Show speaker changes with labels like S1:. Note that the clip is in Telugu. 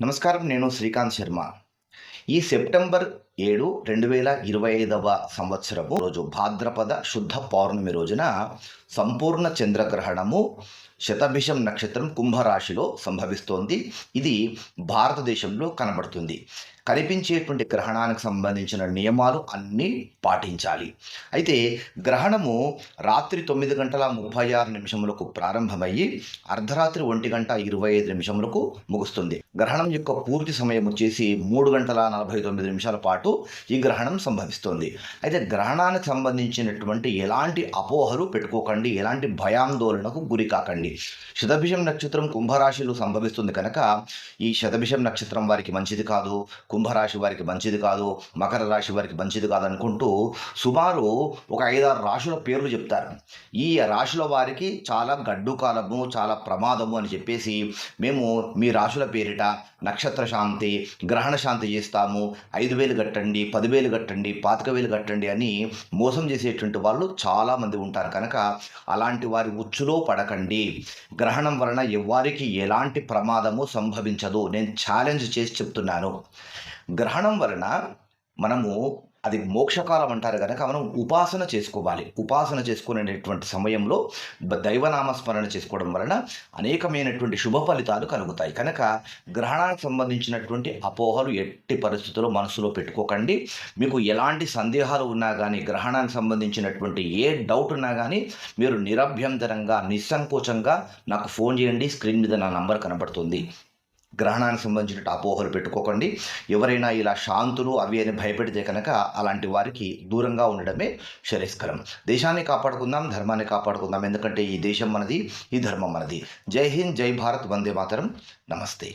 S1: నమస్కారం నేను శ్రీకాంత్ శర్మ. ఈ సెప్టెంబర్ ఏడు రెండు వేల ఇరవై ఐదవ సంవత్సరము రోజు భాద్రపద శుద్ధ పౌర్ణమి రోజున సంపూర్ణ చంద్రగ్రహణము శతభిషం నక్షత్రం కుంభరాశిలో సంభవిస్తోంది. ఇది భారతదేశంలో కనబడుతుంది. కనిపించేటువంటి గ్రహణానికి సంబంధించిన నియమాలు అన్నీ పాటించాలి. అయితే గ్రహణము రాత్రి తొమ్మిది గంటల ముప్పై ఆరు నిమిషములకు ప్రారంభమయ్యి అర్ధరాత్రి ఒంటి గంట ఇరవై ఐదు నిమిషములకు ముగుస్తుంది. గ్రహణం యొక్క పూర్తి సమయం వచ్చేసి మూడు గంటల నలభై తొమ్మిది నిమిషాల పాటు ఈ గ్రహణం సంభవిస్తుంది. అయితే గ్రహణానికి సంబంధించినటువంటి ఎలాంటి అపోహలు పెట్టుకోకండి ఎలాంటి భయాందోళనకు గురి కాకండి. శతభిషం నక్షత్రం కుంభరాశిలో సంభవిస్తుంది కనుక ఈ శతభిషం నక్షత్రం వారికి మంచిది కాదు కుంభరాశి వారికి మంచిది కాదు మకర రాశి వారికి మంచిది కాదు అనుకుంటూ సుమారు ఒక ఐదారు రాశుల పేర్లు చెప్తారు. ఈ రాశుల వారికి చాలా గడ్డు కాలము చాలా ప్రమాదము అని చెప్పేసి మేము మీ రాశుల పేరిట నక్షత్ర శాంతి గ్రహణ శాంతి చేస్తాము. ఐదు వేలు కట్టండి పదివేలు కట్టండి పాతిక వేలు కట్టండి అని మోసం చేసేటువంటి వాళ్ళు చాలామంది ఉంటారు. కనుక అలాంటి వారి ఉచ్చులో పడకండి. గ్రహణం వలన ఎవ్వరికి ఎలాంటి ప్రమాదము సంభవించదు. నేను ఛాలెంజ్ చేసి చెప్తున్నాను. గ్రహణం వలన మనము అది మోక్షకాలం అంటారు కనుక మనం ఉపాసన చేసుకోవాలి. ఉపాసన చేసుకునేటువంటి సమయంలో దైవనామస్మరణ చేసుకోవడం వలన అనేకమైనటువంటి శుభ ఫలితాలు కలుగుతాయి. కనుక గ్రహణానికి సంబంధించినటువంటి అపోహలు ఎట్టి పరిస్థితుల్లో మనసులో పెట్టుకోకండి. మీకు ఎలాంటి సందేహాలు ఉన్నా కానీ గ్రహణానికి సంబంధించినటువంటి ఏ డౌట్ ఉన్నా కానీ మీరు నిరభ్యంతరంగా నిస్సంకోచంగా నాకు ఫోన్ చేయండి. స్క్రీన్ మీద నా నంబర్ కనబడుతుంది. గ్రహణానికి సంబంధించిన అపోహలు పెట్టుకోకండి. ఎవరైనా ఇలా శాంతులు అవి అని భయపెడితే కనుక అలాంటి వారికి దూరంగా ఉండడమే శ్రేయస్కరం దేశాన్ని కాపాడుకుందాం ధర్మాన్ని కాపాడుకుందాం. ఎందుకంటే ఈ దేశం మనది ఈ ధర్మం మనది. జై హింద్ జై భారత్ వందే మాతరం. నమస్తే.